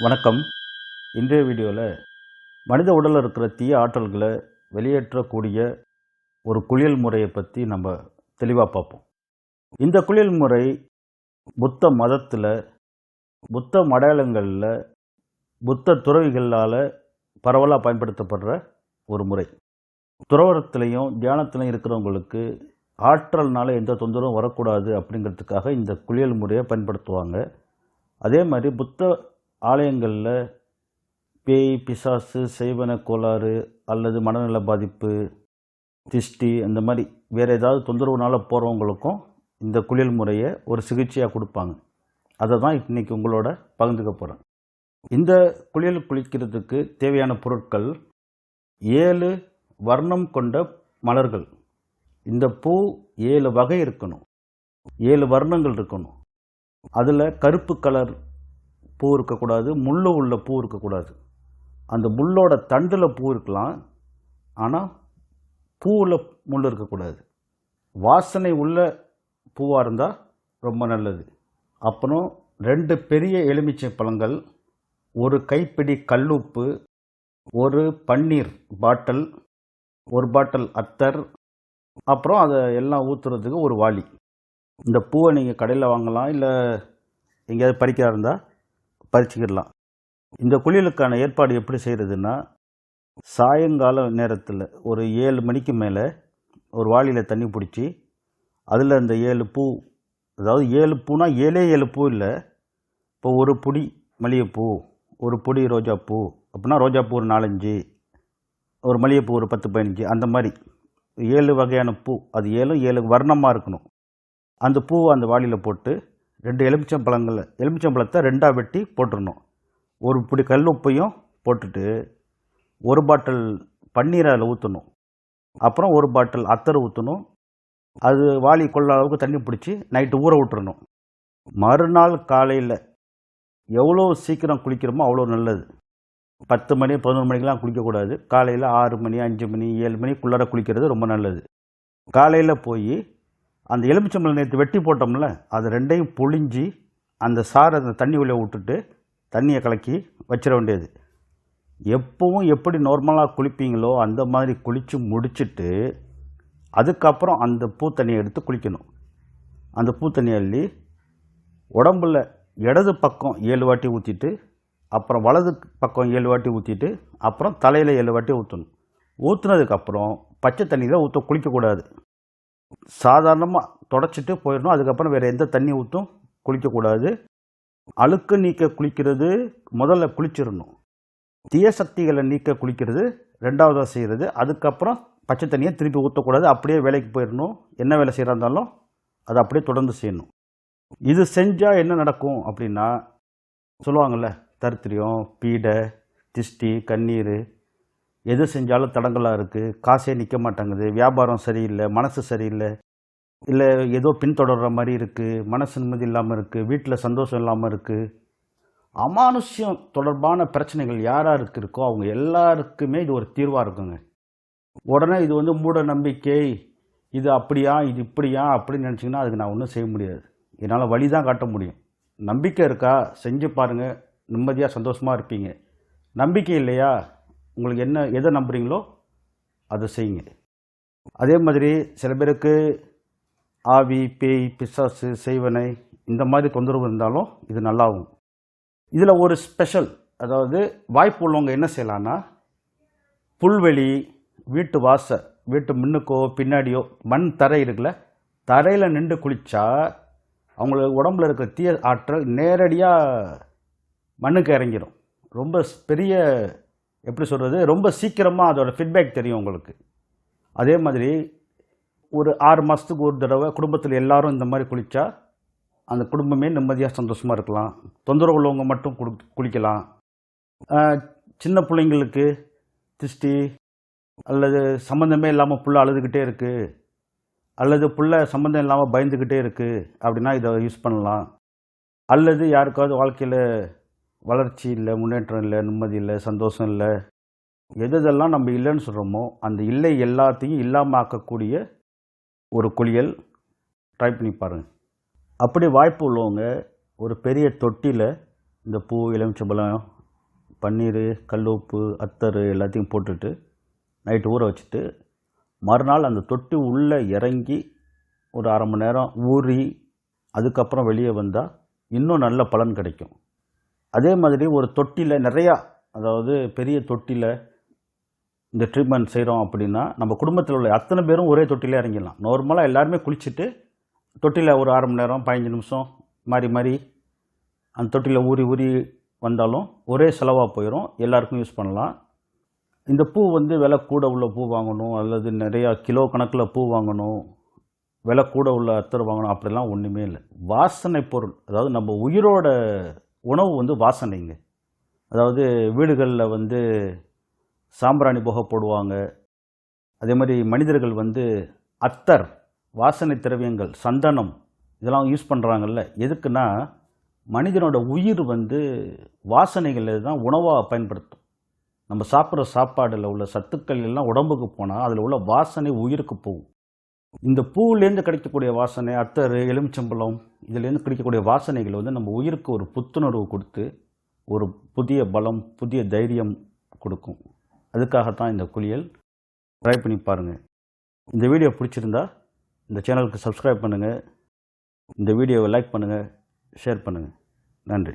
வணக்கம். இன்றைய வீடியோவில் மனித உடலில் இருக்கிற தீய ஆற்றல்களை வெளியேற்றக்கூடிய ஒரு குளியல் முறையை பற்றி நம்ம தெளிவாக பார்ப்போம். இந்த குளியல் முறை புத்த மதத்தில் புத்த மடையாளங்களில் புத்த துறவிகளால் பரவலாக பயன்படுத்தப்படுற ஒரு முறை. துறவரத்துலேயும் தியானத்துலையும் இருக்கிறவங்களுக்கு ஆற்றல்னால எந்த தொந்தரவும் வரக்கூடாது அப்படிங்கிறதுக்காக இந்த குளியல் முறையை பயன்படுத்துவாங்க. அதே மாதிரி புத்த ஆலயங்களில் பேய் பிசாசு செய்வன கோளாறு அல்லது மனநல பாதிப்பு திஷ்டி அந்த மாதிரி வேறு ஏதாவது தொந்தரவுனால் போகிறவங்களுக்கும் இந்த குளியல் முறையை ஒரு சிகிச்சையாக கொடுப்பாங்க. அதை தான் இன்றைக்கி உங்களோட பகிர்ந்துக்க போகிறேன் இந்த குளியல் குளிக்கிறதுக்கு தேவையான பொருட்கள் ஏழு வர்ணம் கொண்ட மலர்கள். இந்த பூ ஏழு வகை இருக்கணும். ஏழு வர்ணங்கள் இருக்கணும். அதில் கருப்பு கலர் பூ இருக்கக்கூடாது முள்ளு உள்ள பூ இருக்கக்கூடாது. அந்த முள்ளோட தண்டில் பூ இருக்கலாம் ஆனால் பூவில் முள் இருக்கக்கூடாது. வாசனை உள்ள பூவாக இருந்தால் ரொம்ப நல்லது. அப்புறம் ரெண்டு பெரிய எலுமிச்சை பழங்கள் ஒரு கைப்பிடி கல்லுப்பு ஒரு பன்னீர் பாட்டில் ஒரு பாட்டில் அத்தர் அப்புறம் அதை எல்லாம் ஊற்றுறதுக்கு ஒரு வாளி. இந்த பூவை நீங்கள் கடையில் வாங்கலாம் இல்லை எங்கேயாவது பறிக்கிறா இருந்தால் பறிச்சுக்கிடலாம். இந்த குளியலுக்கான ஏற்பாடு எப்படி செய்கிறதுன்னா சாயங்கால நேரத்தில் ஒரு ஏழு மணிக்கு மேலே ஒரு வாளியில் தண்ணி பிடிச்சி அதில் அந்த ஏழு பூ அதாவது ஏழு பூனா ஏழே ஏழு பூ இல்லை. இப்போ ஒரு புடி மல்லிகைப்பூ ஒரு பொடி ரோஜாப்பூ அப்படின்னா ரோஜாப்பூ ஒரு நாலஞ்சு ஒரு மல்லிகைப்பூ ஒரு பத்து பதினஞ்சு அந்த மாதிரி. ஏழு வகையான பூ அது ஏழும் ஏழு வர்ணமாக இருக்கணும். அந்த பூவை அந்த வாளியில் போட்டு ரெண்டு எலுமிச்சம்பழங்கள் எலுமிச்சம்பழத்தை ரெண்டாக வெட்டி போட்டுடணும் ஒரு பிடி கல் உப்பையும் போட்டுட்டு ஒரு பாட்டில் பன்னீர் அதில் ஊற்றணும் அப்புறம் ஒரு பாட்டில் அத்தர் ஊற்றணும் அது வாளி கொள்ள அளவுக்கு தண்ணி பிடிச்சி நைட்டு ஊற விட்டுறணும். மறுநாள் காலையில் எவ்வளோ சீக்கிரம் குளிக்கிறோமோ அவ்வளோ நல்லது. பத்து மணி பதினொரு மணிக்கெலாம் குளிக்கக்கூடாது. காலையில் ஆறு மணி அஞ்சு மணி ஏழு மணிக்குள்ளார குளிக்கிறது ரொம்ப நல்லது. காலையில் போய் அந்த எலுமிச்சம்பழம் நேற்று வெட்டி போட்டோம்ல அது ரெண்டையும் புழிஞ்சி அந்த சாறு அந்த தண்ணி உள்ளே விட்டுட்டு தண்ணியை கலக்கி வச்சிட வேண்டியது. எப்பவும் எப்படி நார்மலாக குளிப்பீங்களோ அந்த மாதிரி குளித்து முடிச்சுட்டு அதுக்கப்புறம் அந்த பூ தண்ணியை எடுத்து குளிக்கணும். அந்த பூ அள்ளி உடம்புல இடது பக்கம் ஏழு வாட்டி ஊற்றிட்டு அப்புறம் வலது பக்கம் ஏழு வாட்டி ஊற்றிட்டு அப்புறம் தலையில் ஏழு வாட்டி ஊற்றணும் ஊற்றுனதுக்கப்புறம் பச்சை தண்ணியில் ஊற்ற குளிக்கக்கூடாது. சாதாரணமாக தொடச்சிட்டு போயிடணும். அதுக்கப்புறம் வேறு எந்த தண்ணி ஊற்றும் குளிக்கக்கூடாது. அழுக்கு நீக்க குளிக்கிறது முதல்ல குளிச்சிடணும். தீய சக்திகளை நீக்க குளிக்கிறது ரெண்டாவதாக செய்கிறது அதுக்கப்புறம் பச்சை தண்ணியை திருப்பி ஊற்றக்கூடாது அப்படியே வேலைக்கு போயிடணும். என்ன வேலை செய்கிறா இருந்தாலும் அதை அப்படியே தொடர்ந்து செய்யணும். இது செஞ்சால் என்ன நடக்கும் அப்படின்னா சொல்லுவாங்கள்ல தரித்திரியம் பீடை திஷ்டி கண்ணீர் எது செஞ்சாலும் தடங்களாக இருக்குது காசே நிற்க மாட்டேங்குது. வியாபாரம் சரியில்லை. மனசு சரியில்லை. இல்லை ஏதோ பின்தொடர்ற மாதிரி இருக்குது மனசு நிம்மதி இல்லாமல் இருக்குது வீட்டில் சந்தோஷம் இல்லாமல் இருக்குது அமானுஷ்யம் தொடர்பான பிரச்சனைகள் யார் யாருக்கு இருக்கோ அவங்க எல்லாருக்குமே இது ஒரு தீர்வாக இருக்குங்க. உடனே இது வந்து மூட நம்பிக்கை. இது அப்படியா இது இப்படியா அப்படின்னு நினச்சிங்கன்னா அதுக்கு நான் ஒன்றும் செய்ய முடியாது. என்னால் வழி தான் காட்ட முடியும். நம்பிக்கை இருக்கா? செஞ்சு பாருங்கள் நிம்மதியாக சந்தோஷமாக இருப்பீங்க. நம்பிக்கை இல்லையா? உங்களுக்கு என்ன எதை நம்புறீங்களோ அதை செய்யுங்க. அதே மாதிரி சில பேருக்கு ஆவி பேய் பிசாசு செய்வனை இந்த மாதிரி தொந்தரவு இருந்தாலும் இது நல்லாகும் இதில் ஒரு ஸ்பெஷல் அதாவது வாய்ப்பு உள்ளவங்க என்ன செய்யலான்னா புல்வெளி வீட்டு வாச வீட்டு முன்னுக்கோ பின்னாடியோ மண் தரை இருக்குல்ல தரையில் நின்று குளித்தா அவங்களுக்கு உடம்புல இருக்கிற தீய ஆற்றல் நேரடியாக மண்ணுக்கு இறங்கிடும் ரொம்ப பெரிய எப்படி சொல்கிறது ரொம்ப சீக்கிரமாக அதோடய ஃபீட்பேக் தெரியும் உங்களுக்கு. அதே மாதிரி ஒரு ஆறு மாதத்துக்கு ஒரு தடவை குடும்பத்தில் எல்லாரும் இந்த மாதிரி குளித்தா அந்த குடும்பமே நிம்மதியாக சந்தோஷமாக இருக்கலாம். தொந்தரவு உள்ளவங்க மட்டும் குடு குளிக்கலாம். சின்ன பிள்ளைங்களுக்கு திஷ்டி அல்லது சம்மந்தமே இல்லாமல் புள்ள அழுதுகிட்டே இருக்குது அல்லது புள்ள சம்மந்தம் இல்லாமல் பயந்துக்கிட்டே இருக்குது அப்படின்னா இதை யூஸ் பண்ணலாம். அல்லது யாருக்காவது வாழ்க்கையில் வளர்ச்சி இல்லை முன்னேற்றம் இல்லை நிம்மதி இல்லை சந்தோஷம் இல்லை. எது எதெல்லாம் நம்ம இல்லைன்னு சொல்கிறோமோ அந்த இல்லை எல்லாத்தையும் இல்லாமல் ஆக்கக்கூடிய ஒரு குளியல் ட்ரை பண்ணி பாருங்கள் அப்படி வாய்ப்பு உள்ளவங்க ஒரு பெரிய தொட்டியில் இந்த பூ எலுமிச்சம்பழம் பன்னீர் கல்லுப்பு அத்தர் எல்லாத்தையும் போட்டுட்டு நைட்டு ஊற வச்சுட்டு மறுநாள் அந்த தொட்டி உள்ளே இறங்கி ஒரு அரை மணி நேரம் ஊறி அதுக்கப்புறம் வெளியே வந்தால் இன்னும் நல்ல பலன் கிடைக்கும். அதே மாதிரி ஒரு தொட்டியில் நிறையா அதாவது பெரிய தொட்டியில் இந்த ட்ரீட்மெண்ட் செய்கிறோம் அப்படின்னா நம்ம குடும்பத்தில் உள்ள அத்தனை பேரும் ஒரே தொட்டிலே இறங்கிடலாம். நார்மலாக எல்லாருமே குளிச்சுட்டு தொட்டியில் ஒரு அரை மணி நேரம் பதினஞ்சு நிமிஷம் மாறி மாறி அந்த தொட்டியில் ஊறி ஊறி வந்தாலும் ஒரே செலவாக போயிடும் எல்லாருக்கும் யூஸ் பண்ணலாம். இந்த பூ வந்து விலை கூட உள்ள பூ வாங்கணும் அல்லது நிறையா கிலோ கணக்கில் பூ வாங்கணும் விலை கூட உள்ள அத்தர் வாங்கணும் அப்படிலாம் ஒன்றுமே இல்லை. வாசனை பொருள் அதாவது நம்ம உயிரோட உணவு வந்து வாசனைங்க. அதாவது வீடுகளில் வந்து சாம்பிராணி புகை போடுவாங்க. அதே மாதிரி மனிதர்கள் வந்து அத்தர் வாசனை திரவியங்கள் சந்தனம் இதெல்லாம் யூஸ் பண்ணுறாங்கல்ல எதுக்குன்னா மனிதனோட உயிர் வந்து வாசனைகளில் தான் உணவாக பயன்படுத்தும். நம்ம சாப்பிட்ற சாப்பாடில் உள்ள சத்துக்கள் எல்லாம் உடம்புக்கு போனால் அதில் உள்ள வாசனை உயிருக்கு போகும். இந்த பூவிலேருந்து கிடைக்கக்கூடிய வாசனை அத்தர் எலுமிச்சம்பழம் இதுலேருந்து கிடைக்கக்கூடிய வாசனைகள் வந்து நம்ம உயிருக்கு ஒரு புத்துணர்வு கொடுத்து ஒரு புதிய பலம் புதிய தைரியம் கொடுக்கும். அதுக்காகத்தான் இந்த குளியல். ட்ரை பண்ணி பாருங்கள் இந்த வீடியோ பிடிச்சிருந்தா இந்த சேனலுக்கு சப்ஸ்கிரைப் பண்ணுங்கள் இந்த வீடியோவை லைக் பண்ணுங்கள் ஷேர் பண்ணுங்கள் நன்றி.